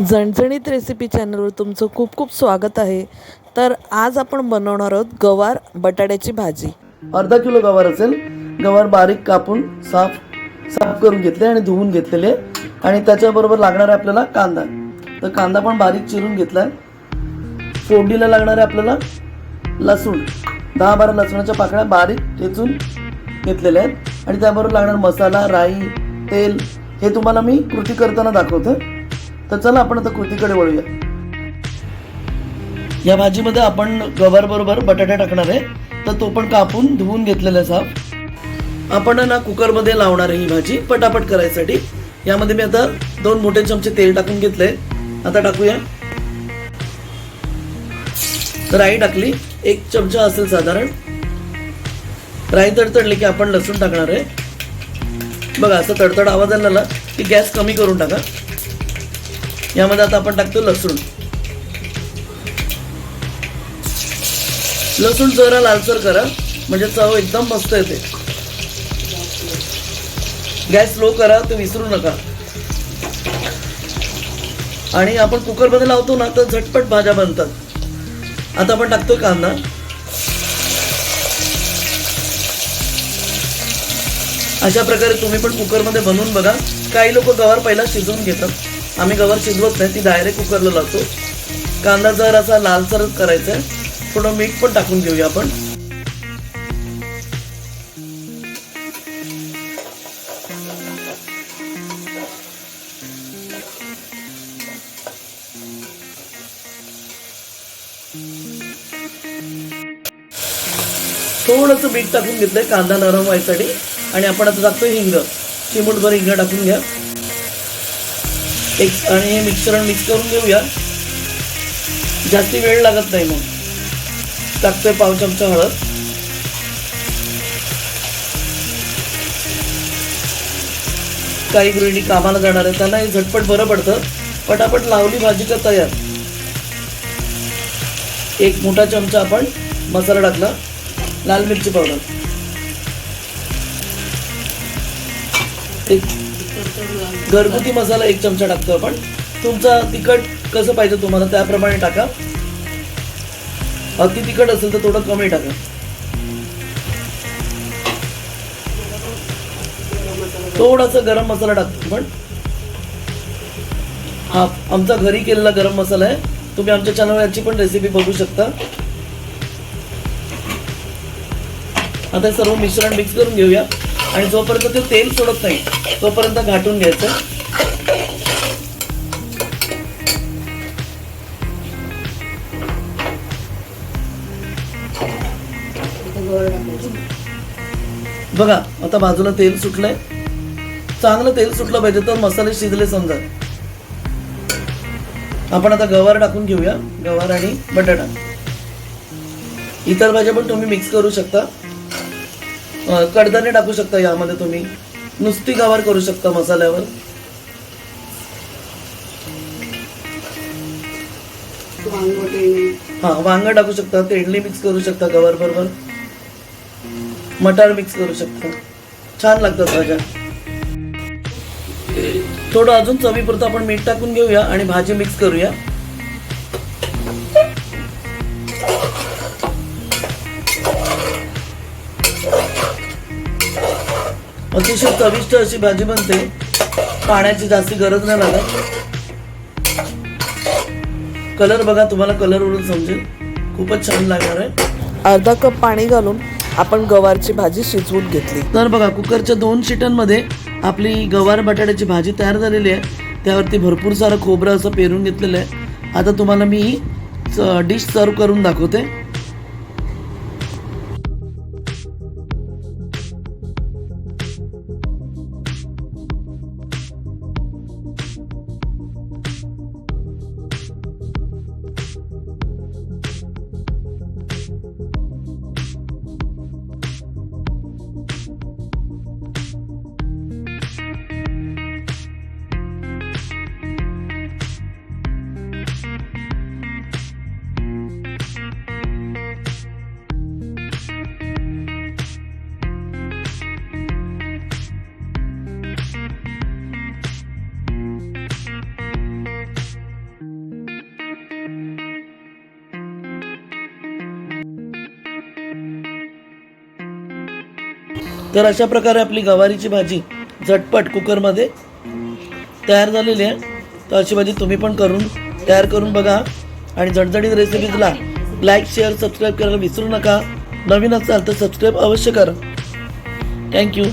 झणझणीत रेसिपी चॅनलवर तुमचं खूप खूप स्वागत आहे. तर आज आपण बनवणार आहोत गवार बटाट्याची भाजी. अर्धा किलो गवार असेल. गवार बारीक कापून साफ साफ करून घेतले आणि धुवून घेतलेले. आणि त्याच्याबरोबर लागणार आहे आपल्याला कांदा. तर कांदा पण बारीक चिरून घेतलाय. फोडणीला लागणार आहे आपल्याला लसूण. दहा बारा लसणाच्या पाकळ्या बारीक ठेचून घेतलेल्या आहेत. आणि त्याबरोबर लागणार मसाला राई तेल हे तुम्हाला मी कृती करताना दाखवतो तर चला आपण आता कृतीकडे वळूया. या भाजीमध्ये आपण गवार बरोबर बटाटा टाकणार आहे. तर तो पण कापून धुवून घेतलेला आहे साफ. आपण ना कुकरमध्ये लावणार आहे ही भाजी पटापट करायसाठी. यामध्ये मी आता दोन मोठे चमचे तेल टाकून घेतले आता टाकूया. राई टाकली. एक चमचा असेल साधारण. राई तडतडली की आपण लसूण टाकणार आहे. बघा असं तडतड आवाज आला की गॅस कमी करून टाका. यामध्ये आता आपण टाकतो लसूण. लसूण जरा लालसर करा. म्हणजे चव एकदम मस्त येते. गॅस स्लो करा ते विसरू नका. आणि आपण कुकरमध्ये लावतो ना तर झटपट भाज्या बनतात. आता आपण टाकतो कांदा. अशा प्रकारे तुम्ही पण कुकरमध्ये बनवून बघा. काही लोक गवार पहिला शिजवून घेतात. आम्ही गवार शिजवत नाही ती डायरेक्ट कुकरला लावतो. कांदा जर असा लालसर करायचा आहे. थोडं मीठ पण टाकून घेऊया आपण. थोडंसं मीठ टाकून घेतलंय कांदा नरम व्हायसाठी. आणि आपण आता टाकतोय हिंग. चिमूटभर हिंग टाकून घ्या. एक आणि हे मिक्स करून घेऊया. जास्ती वेळ लागत नाही मग. टाकतोय पाव चमचा हळद. काही गृहिणी कामाला जाणार आहे त्यांना हे झटपट बरं पडतं. पटापट लावली भाजी का तयार? एक मोठा चमचा आपण मसाला टाकला. लाल मिरची पावडर. एक घरगुती मसाला एक चमचा टाकतो आपण. तुमचा तिखट कसं पाहिजे तुम्हाला त्याप्रमाणे टाका. अति तिखट असेल तर थोडं कमी टाका. थोडासा गरम मसाला टाकतो पण हा आमचा घरी केलेला गरम मसाला आहे. तुम्ही आमच्या चॅनलवर याची पण रेसिपी बघू शकता. आता सर्व मिश्रण मिक्स करून घेऊया. आणि जोपर्यंत ते तेल सोडत नाही तोपर्यंत घाटून घ्यायचं. बघा आता बाजूला तेल सुटलंय. चांगलं तेल सुटलं पाहिजे तर मसाले शिजले समजा. आपण आता गवार टाकून घेऊया. गवार आणि बटाटा. इतर भाज्या पण तुम्ही मिक्स करू शकता. कडधान्य टाकू शकता यामध्ये तुम्ही. नुसती गवार करू शकता मसाल्यावर. हा वांग टाकू शकता तेडली मिक्स करू शकता गवार बरोबर. मटार मिक्स करू शकता. छान लागतात भाज्या. थोडं अजून चवीपुरतं आपण मीठ टाकून घेऊया आणि भाजी मिक्स करूया. अतिशय चविष्ट अशी भाजी बनते. पाण्याची जास्ती गरज नाही लागत. कलर बघा तुम्हाला कलरवरून समजेल. खूपच छान लागणार आहे. अर्धा कप पाणी घालून आपण गवारची भाजी शिजवून घेतली. तर बघा कुकरच्या दोन शिटांमध्ये आपली गवार बटाट्याची भाजी तयार झालेली आहे. त्यावरती भरपूर सारं खोबरं असं पेरून घेतलेलं आहे. आता तुम्हाला मी डिश सर्व करून दाखवते. तर अशा प्रकारे आपली गवारीची भाजी झटपट कुकरमध्ये तयार झालेली आहे. तर अशी भाजी तुम्ही पण करून तयार करून बघा. आणि झणझणीत रेसिपीजला लाईक शेअर सबस्क्राईब करायला विसरू नका. नवीन असाल तर सबस्क्राईब अवश्य करा. थँक्यू